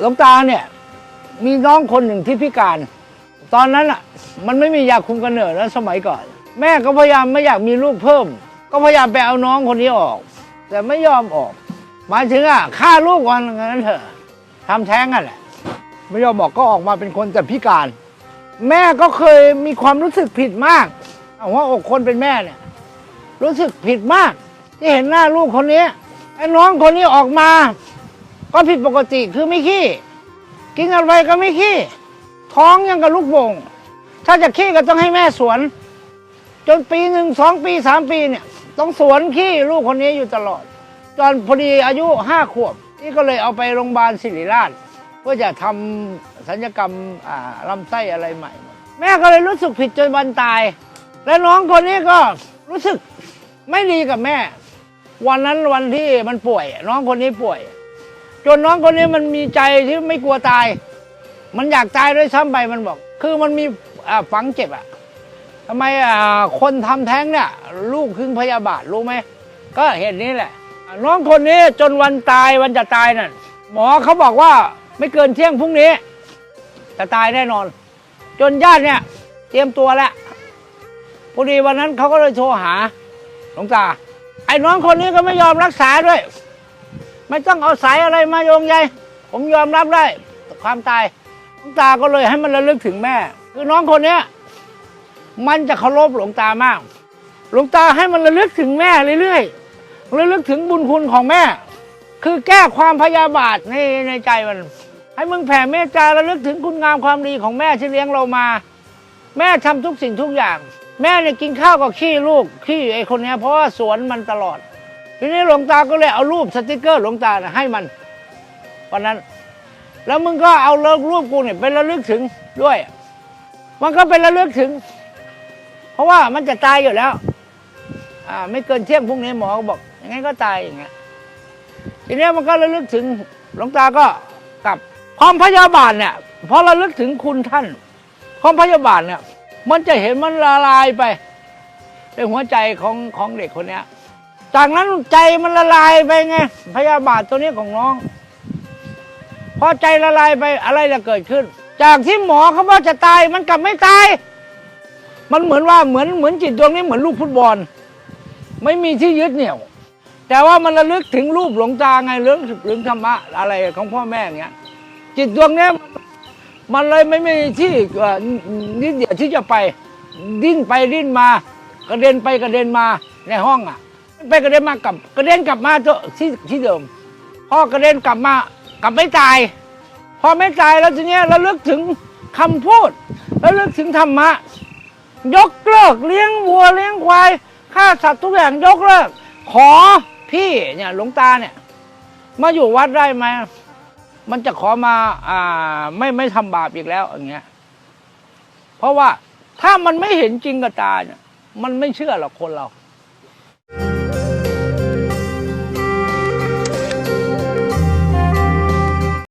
หลวงตาเนี่ย มีน้องคนหนึ่งที่พิการ ตอนนั้นอะ มันไม่มียาคุมกำเนิดแล้วสมัยก่อน แม่ก็พยายามไม่อยากมีลูกเพิ่ม ก็พยายามไปเอาน้องคนนี้ออก แต่ไม่ยอมออก หมายถึงอะฆ่าลูกก่อนงั้นเถอะทำแท้งกันแหละไม่ยอมบอกก็ออกมาเป็นคนแต่พิการ แม่ก็เคยมีความรู้สึกผิดมากว่าอกคนเป็นแม่เนี่ย รู้สึกผิดมาก ที่เห็นหน้าลูกคนนี้ไอ้น้องคนนี้ออกมา ก็ผิดปกติคือไม่ขี้ กินอะไรก็ไม่ขี้ ท้องยังกับลูกโป่งถ้าจะขี้ก็ต้องให้แม่สวน จนปีหนึ่งสองปีสามปีเนี่ย ต้องสวนขี้ลูกคนนี้อยู่ตลอด ตอนพอดีอายุห้าขวบ นี่ก็เลยเอาไปโรงพยาบาลศิริราชเพื่อจะทำสัญญกรรมลำไส้อะไรใหม่ แม่ก็เลยรู้สึกผิดจนวันตาย และน้องคนนี้ก็รู้สึกไม่ดีกับแม่ วันนั้นวันที่มันป่วย น้องคนนี้ป่วย จนน้องคนนี้มันมีใจที่ไม่กลัวตาย มันอยากตายด้วยซ้ำไปมันบอก คือมันมีฝังเจ็บอะทำไมคนทำแท้งเนี่ยลูกครึ่งพยาบาทรู้ไหมก็เหตุนี้แหละ น้องคนนี้จนวันตายวันจะตายนั่นหมอเขาบอกว่าไม่เกินเที่ยงพรุ่งนี้จะตายแน่นอน จนญาติเนี่ย เตรียมตัวแล้วพอดีวันนั้นเขาก็เลยโทรหาหลวงตาไอ้น้องคนนี้ก็ไม่ยอมรักษาด้วย ไม่ต้องเอาสายอะไรมาโยงใยผมยอมรับได้ความตายหลวงตาก็เลยให้มันระลึกถึงแม่ คือน้องคนเนี้ยมันจะเคารพหลวงตามาก หลวงตาให้มันระลึกถึงแม่เรื่อยๆระลึกถึงบุญคุณของแม่ คือแก้ความพยาบาทในในใจมัน ให้มึงแผ่เมตตาระลึกถึงคุณงามความดีของแม่ที่เลี้ยงเรามา แม่ทำทุกสิ่งทุกอย่าง แม่เนี่ยกินข้าวกับขี้ลูกขี้ไอ้คนเนี้ยเพราะว่าสวนมันตลอด ทีนี้หลวงตาก็เลยเอารูปสติกเกอร์หลวงตานะให้มันวันนั้น แล้วมึงก็เอาเลิกรูปกูเนี่ยไประลึกถึงด้วย มันก็เป็นระลึกถึง เพราะว่ามันจะตายอยู่แล้ว อ่า ไม่เกินเที่ยงพรุ่งนี้หมอก็บอกอย่างงั้นก็ตายอย่างเงี้ยทีนี้มันก็ระลึกถึงหลวงตาก็กลับความพยาบาทเนี่ยพอระลึกถึงคุณท่านความพยาบาทเนี่ย มันจะเห็นมันละลายไปในหัวใจของของเด็กคนเนี้ย จากนั้นใจมันละลายไปไง พยาบาทตัวนี้ของน้อง พอใจละลายไปอะไรจะเกิดขึ้น จากที่หมอเขาว่าจะตายมันกลับไม่ตาย มันเหมือนว่าเหมือนเหมือนจิตดวงนี้เหมือนลูกฟุตบอล ไม่มีที่ยึดเหนี่ยว แต่ว่ามันระลึกถึงรูปหลวงตาไงเรื่องเรื่องธรรมะอะไรของพ่อแม่เงี้ย จิตดวงนี้มันเลยไม่มีที่นิดเดียวที่จะไป ดิ้นไปดิ้นมากระเด็นไปกระเด็นมาในห้องอะ ไปกระเด็นมากลับกระเด็นกลับมาที่ที่เดิมพ่อกระเด็นกลับมากลับไม่ตาย พอไม่ตายแล้วทีเนี้ยระลึกถึงคำพูดระลึกถึงธรรมะ ยกเลิกเลี้ยงวัวเลี้ยงควายฆ่าสัตว์ทุกอย่างยกเลิก ขอพี่เนี่ยหลวงตาเนี่ยมาอยู่วัดได้ไหมมันจะขอมาอ่าไม่ไม่ทำบาปอีกแล้วอย่างเงี้ย เพราะว่าถ้ามันไม่เห็นจริงกับตาเนี่ยมันไม่เชื่อหรอกคนเรา